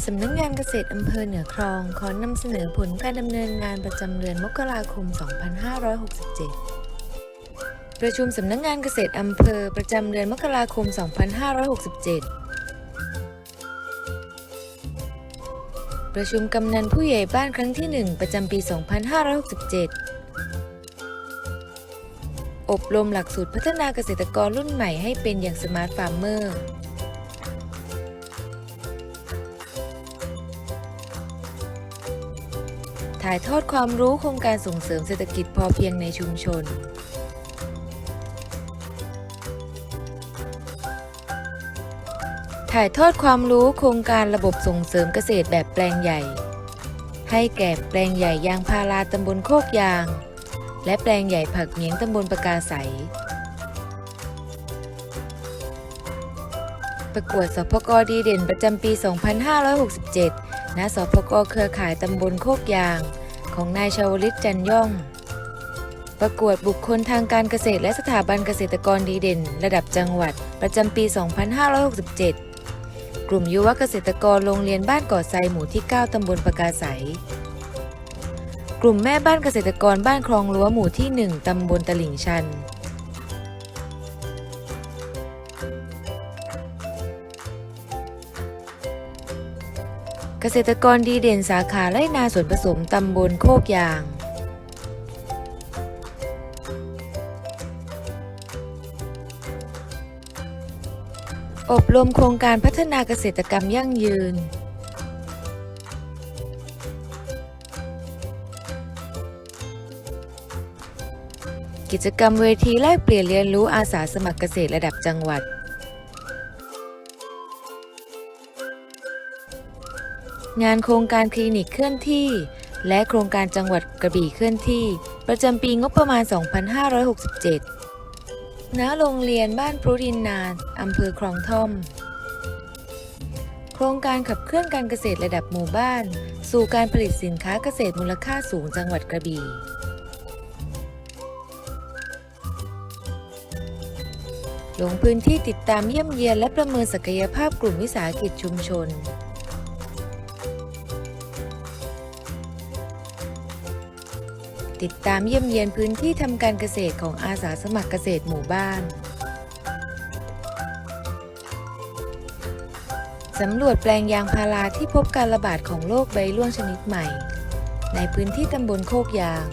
สำนักงานเกษตรอำเภอเหนือคลอง ขอนำเสนอผลการดำเนินงานประจำเดือนมกราคม 2567 ประชุมสำนักงานเกษตรอำเภอประจำเดือนมกราคม 2567ประชุมกำนันผู้ใหญ่บ้านครั้งที่ 1 ประจำปี 2567 อบรมหลักสูตรพัฒนาเกษตรกรรุ่นใหม่ให้เป็นอย่างสมาร์ทฟาร์มเมอร์ ถ่ายทอดความรู้โครงการส่งเสริมเศรษฐกิจพอเพียงในชุมชน ถ่ายทอดความรู้โครงการระบบส่งเสริมเกษตรแบบแปลงใหญ่ ให้แก่แปลงใหญ่ยางพาราตำบลโคกยาง และแปลงใหญ่ผักเหมียงตำบลปากาใส ประกวดสพกดีเด่นประจำปี 2567 ณ สพกเครือข่ายตำบลโคกยาง ของนายชาวลิตจันย่อง ประกวดบุคคลทางการเกษตรและสถาบันเกษตรกรดีเด่น ระดับจังหวัดประจำปี 2567 กลุ่มยุวเกษตรกรโรงเรียนบ้านก่อไซหมู่ที่ 9 ตำบลปากาใสกลุ่มแม่บ้านเกษตรกรบ้านคลองรั้วหมู่ที่ 1 ตำบลตลิ่งชัน เกษตรกรดีเด่นสาขาไร่นาสวนผสมตำบลโคกยางอบรมโครงการพัฒนาเกษตรกรรมยั่งยืน กิจกรรมเวทีแลกเปลี่ยนเรียนรู้อาสาสมัครเกษตรระดับจังหวัด งานโครงการคลินิกเคลื่อนที่ และโครงการจังหวัดกระบี่เคลื่อนที่ ประจำปีงบประมาณ 2567 ณ โรงเรียนบ้านพรุดินนานอำเภอคลองท่อม โครงการขับเคลื่อนการเกษตรระดับหมู่บ้าน สู่การผลิตสินค้าเกษตรมูลค่าสูงจังหวัดกระบี่ลงพื้นที่ติดตามเยี่ยมเยียนและประเมินศักยภาพกลุ่มวิสาหกิจชุมชน ติดตามเยี่ยมเยียนพื้นที่ทำการเกษตรของอาสาสมัครเกษตรหมู่บ้านสำรวจแปลงยางพาราที่พบการระบาดของโรคใบร่วงชนิดใหม่ ในพื้นที่ตำบลโคกยาง